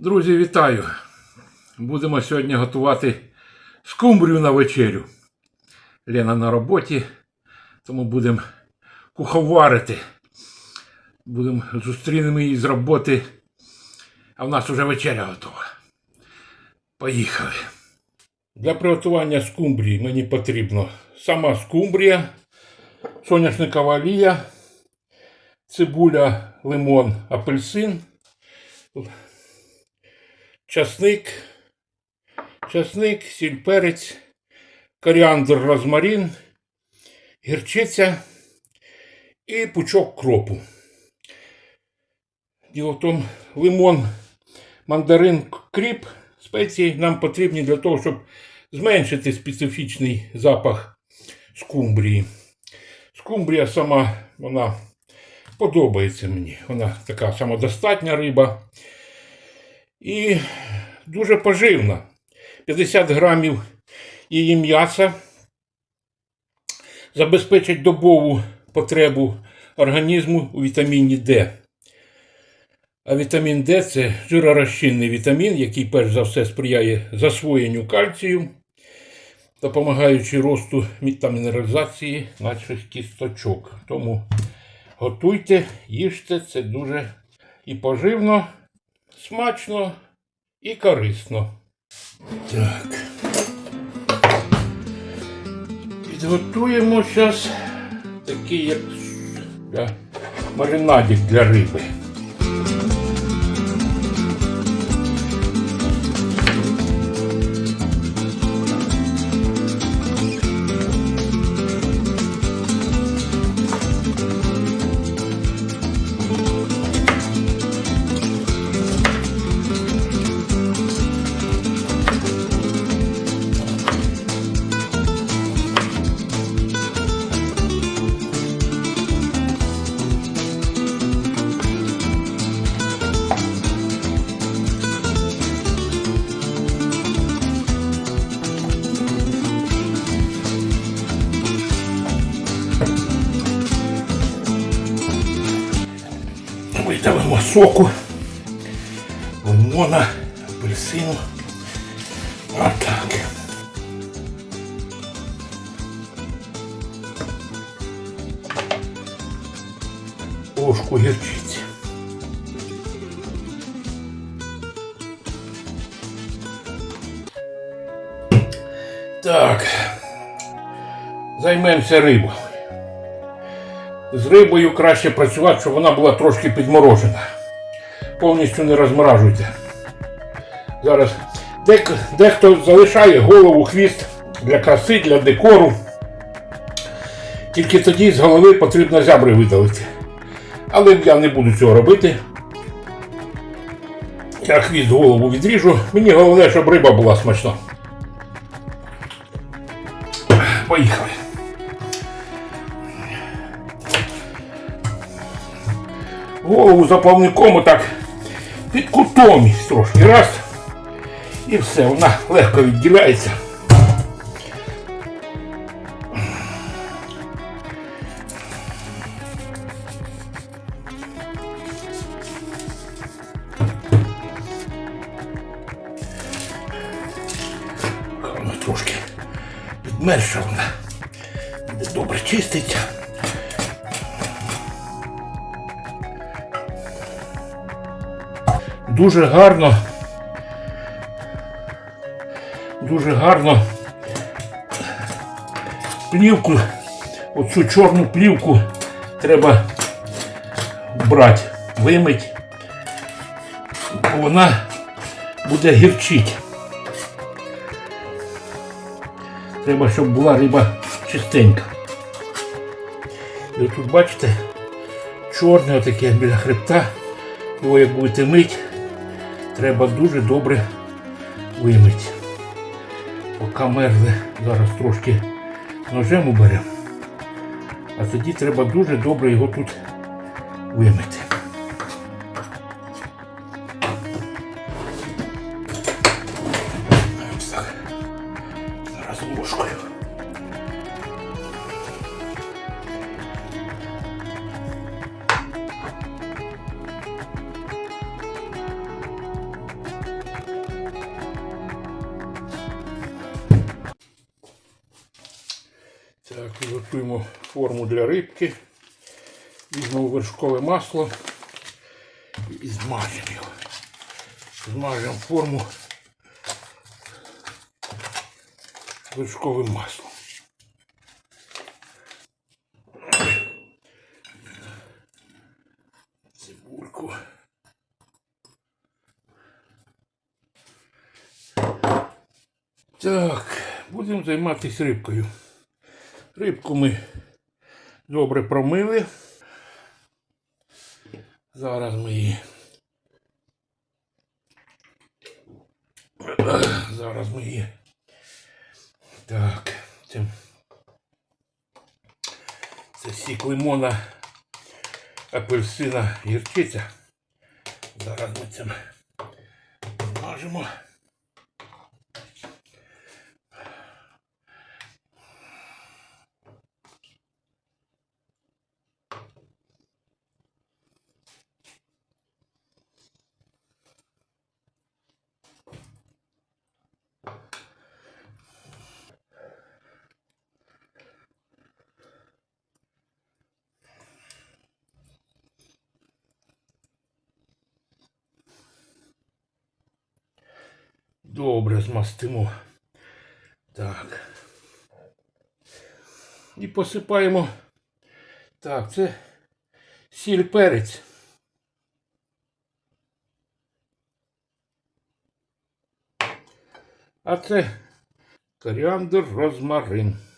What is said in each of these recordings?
Друзі, вітаю! Будемо сьогодні готувати скумбрію на вечерю. Лена на роботі, тому будемо куховарити. Будемо зустрінемо її з роботи. А в нас вже вечеря готова. Поїхали. Для приготування скумбрії мені потрібно сама скумбрія, соняшникова олія, цибуля, лимон, апельсин, часник, часник, сіль, перець, коріандр, розмарин, гірчиця і пучок кропу. Діло в тому, лимон, мандарин, кріп, спеції нам потрібні для того, щоб зменшити специфічний запах скумбрії. Скумбрія сама, вона подобається мені. Вона така самодостатня риба і дуже поживна. 50 грамів її м'яса забезпечить добову потребу організму у вітаміні Д. А вітамін Д це жиророзчинний вітамін, який перш за все сприяє засвоєнню кальцію, допомагаючи росту та мінералізації наших кісточок. Тому готуйте, їжте, це дуже і поживно, смачно і корисно. Так. Підготуємо зараз такий як для маринадик для риби. Соку, лимона, апельсину. Отак. Ложку гірчиці. Так. Займемося рибою. З рибою краще працювати, щоб вона була трошки підморожена. Повністю не розморажуйте. Зараз дек, дехто залишає голову, хвіст для краси, для декору. Тільки тоді з голови потрібно зябри видалити. Але я не буду цього робити. Я хвіст голову відріжу. Мені головне, щоб риба була смачна. Поїхали. голову за плавником отак під трошки раз. І все, вона легко відділяється. Вона трошки підмерша вона. Добре чиститься. Дуже гарно, дуже гарно плівку, оцю чорну плівку треба брати, вимить, бо вона буде гірчить. Треба, щоб була риба чистенька. І тут бачите, чорне отаке біля хребта, його як будете мить треба дуже добре вимити. Поки мерзли, зараз трошки ножем уберемо. А тоді треба дуже добре його тут вимити. Масло і змажемо його. Змажемо форму вершковим маслом. Цибульку. Так, будемо займатися рибкою. Рибку ми добре промили. Зараз ми її. Зараз ми її. Так. Це, це сік лимона, апельсина, гірчиця. Зараз ми цим мажемо. Добре змастимо. Так. І посипаємо. Так, це сіль перець. А це коріандр розмарин.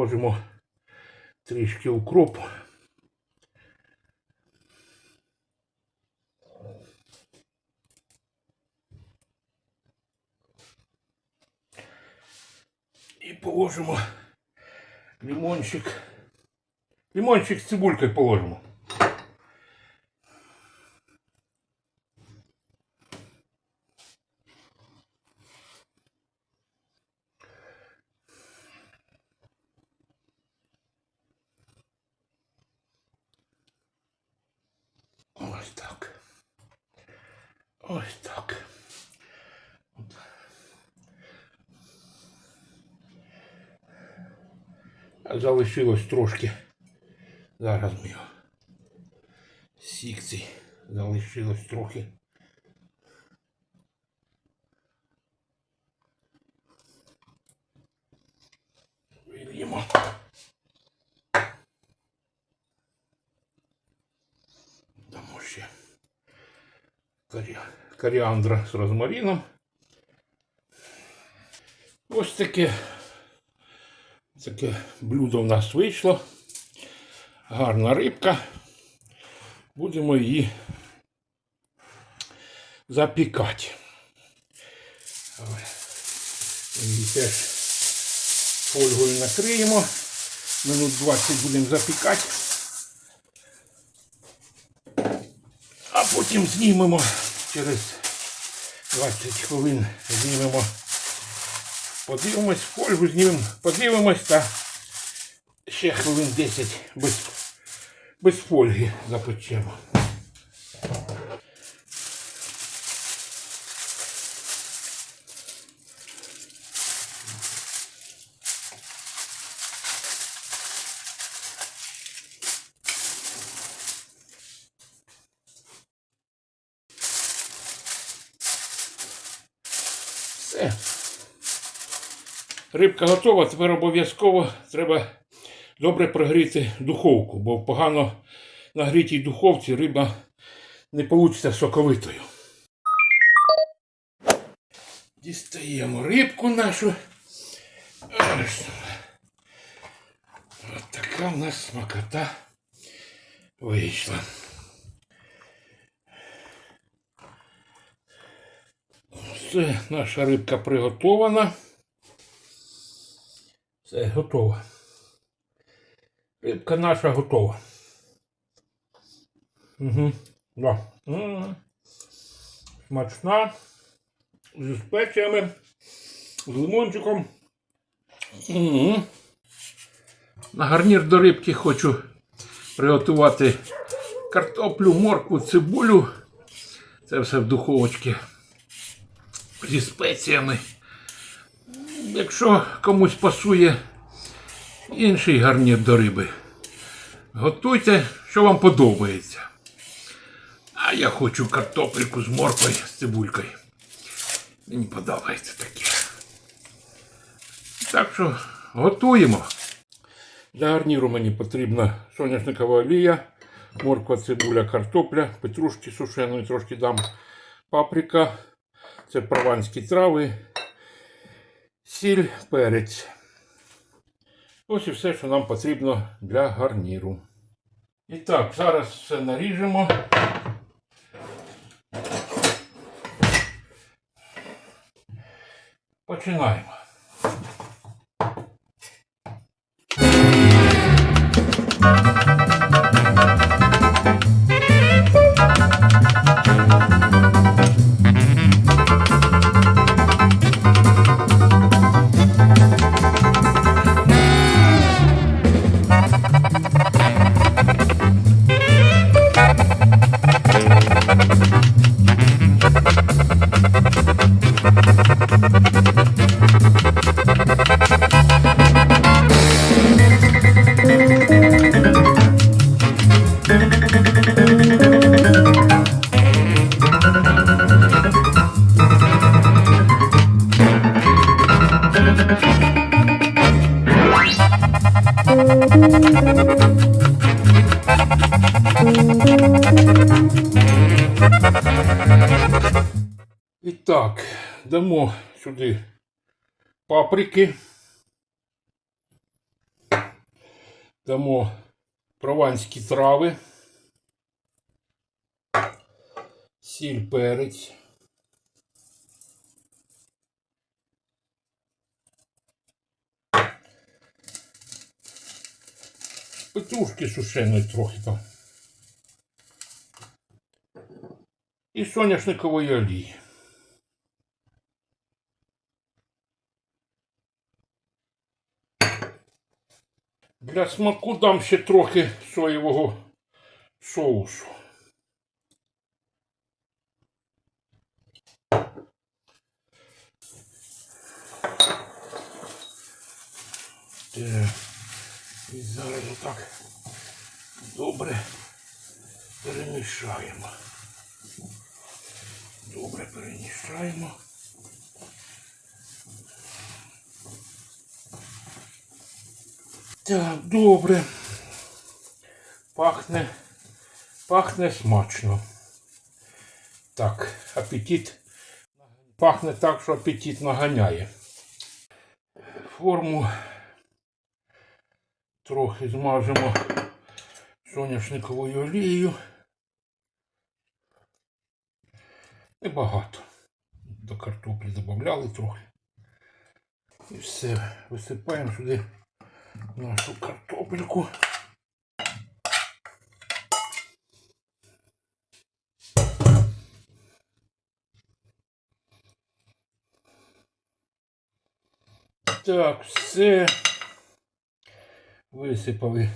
Положимо трішки укропу. І положимо лимончик. Лимончик з цибулькою положимо. Залишилось трошки. Зараз ми його. Сік залишилось трохи. Вильємо. Дамо ще корі... коріандра з розмарином. Ось таке, таке блюдо в нас вийшло. Гарна рибка. Будемо її запікати. Її теж фольгою накриємо. Минут 20 будемо запікати. А потім знімемо через 20 хвилин знімемо. Подивимось, фольгу знімемо, подивимось та ще хвилин 10 без, без фольги запечемо. Рибка готова, тепер обов'язково треба добре прогріти духовку, бо в погано нагрітій духовці риба не вийде соковитою. Дістаємо рибку нашу. Ось така в нас смакота вийшла. Все, наша рибка приготована. Все, готово. Рибка наша готова. Угу. Да. Смачна. зі спеціями, з лимончиком. М. На гарнір до рибки хочу приготувати картоплю, моркву, цибулю. Це все в духовочці зі спеціями. Якщо комусь пасує інший гарнір до риби, готуйте, що вам подобається. А я хочу картопельку з морквою, з цибулькою. Мені подобається таке. Так що готуємо. Для гарніру мені потрібна соняшникова олія, морква, цибуля, картопля, петрушки сушеної трошки дам, паприка, це прованські трави, сіль, перець. Ось і все, що нам потрібно для гарніру. І так, зараз все наріжемо. Починаємо. І дамо сюди паприки. Дамо прованські трави. Сіль перець. Петрушки сушеної трохи там. І соняшникової олії. Для смаку дам ще трохи соєвого соусу. Так. І зараз отак добре перемішаємо. Добре перемішаємо. Так, добре. Пахне, пахне смачно. Так, апетит. Пахне так, що апетит наганяє. Форму трохи змажемо соняшниковою олією. Небагато. До картоплі додавали трохи. І все, висипаємо сюди нашу картопельку. Так, все. Висипали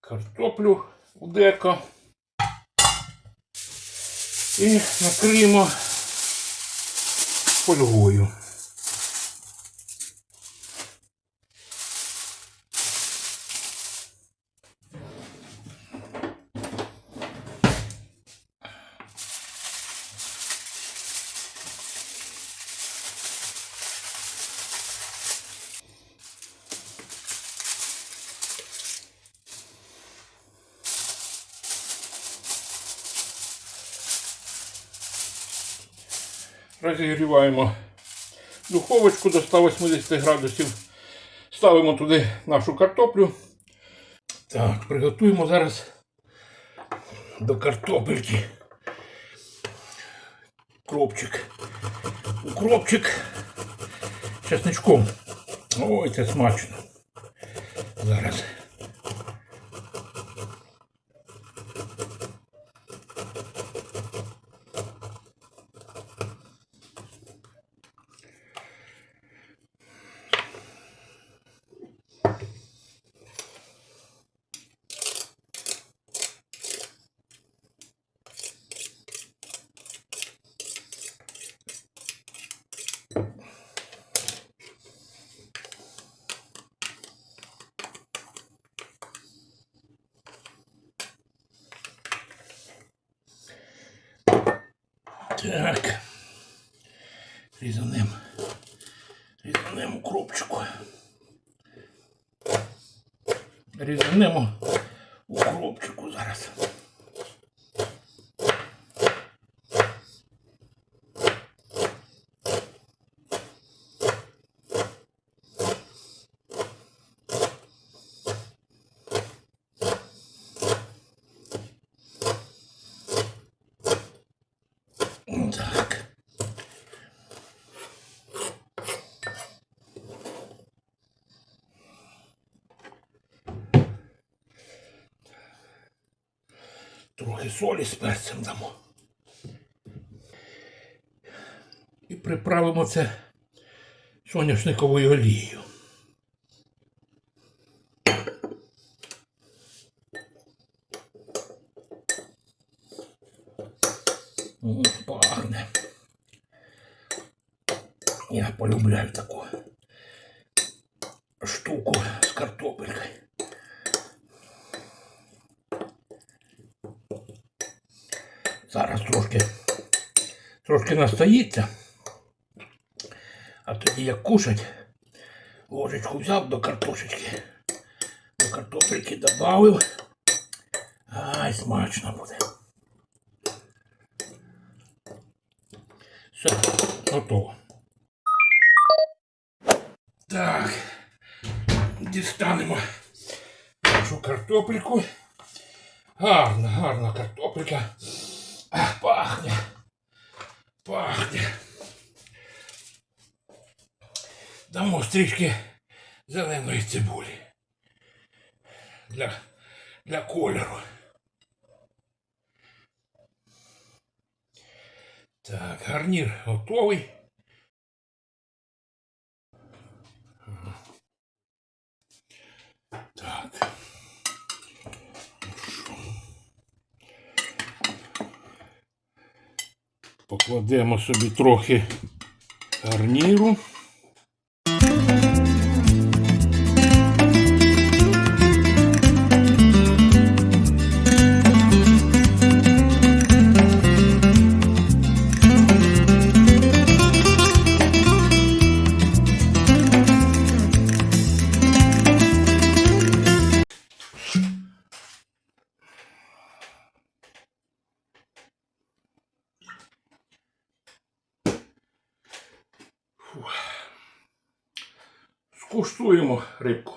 картоплю у деко. І накриємо фольгою. Розігріваємо духовочку до 180 градусів. Ставимо туди нашу картоплю. Так, приготуємо зараз до картопельки. Кропчик. Укропчик чесничком. Ой, це смачно. Зараз. Так. Різаним. Різаним укропчику. Різанемо укропчику зараз. Так. Трохи солі з перцем дамо. І приправимо це соняшниковою олією. М, Пахне. Я полюбляю таку штуку з картопелькою. Зараз трошки, трошки настоїться. А тоді як кушать, ложечку взяв до картошечки. До картопельки додав. Ай, смачно буде. Все, готово. Так, дістанемо нашу картопельку. Гарна, гарна картопелька. Ах, пахне. Пахне. Дамо стрічки зеленої цибулі. Для, для кольору. Так, гарнір готовий. Так. Покладемо собі трохи гарніру. Скуштуємо рибку.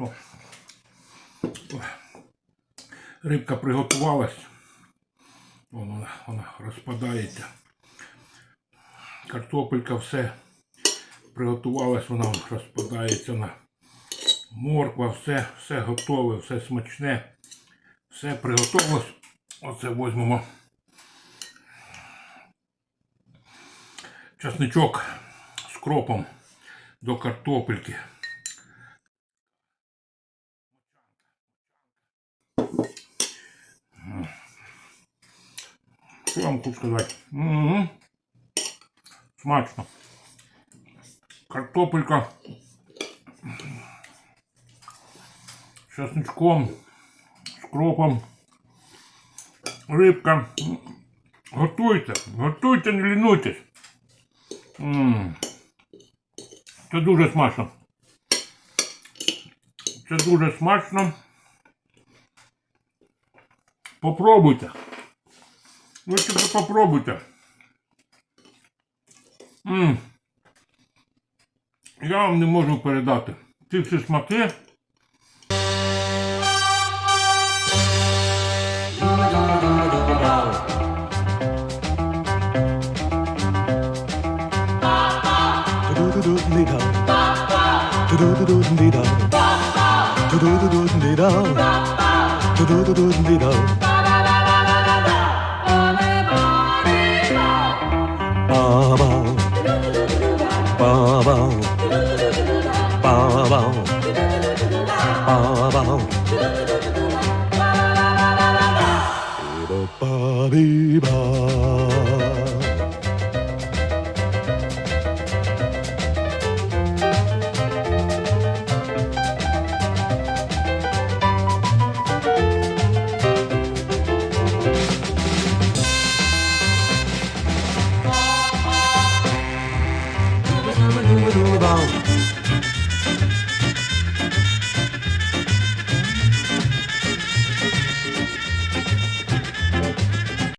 О. Рибка приготувалась. Вон Вона, вона розпадається. Картопелька все приготувалась, вона розпадається на морква, все, все готове, все смачне. Все приготувалось. Оце візьмемо. Часничок з кропом до картопельки. Що я вам хочу сказати? Угу. Смачно. Картопелька. З чесничком, з кропом. Рибка. Готуйте, готуйте, не лінуйтесь. Це дуже смачно. Це дуже смачно. Попробуйте. Ви тільки попробуйте. М. Я вам не можу передати. Ці всі смаки. Ba of all.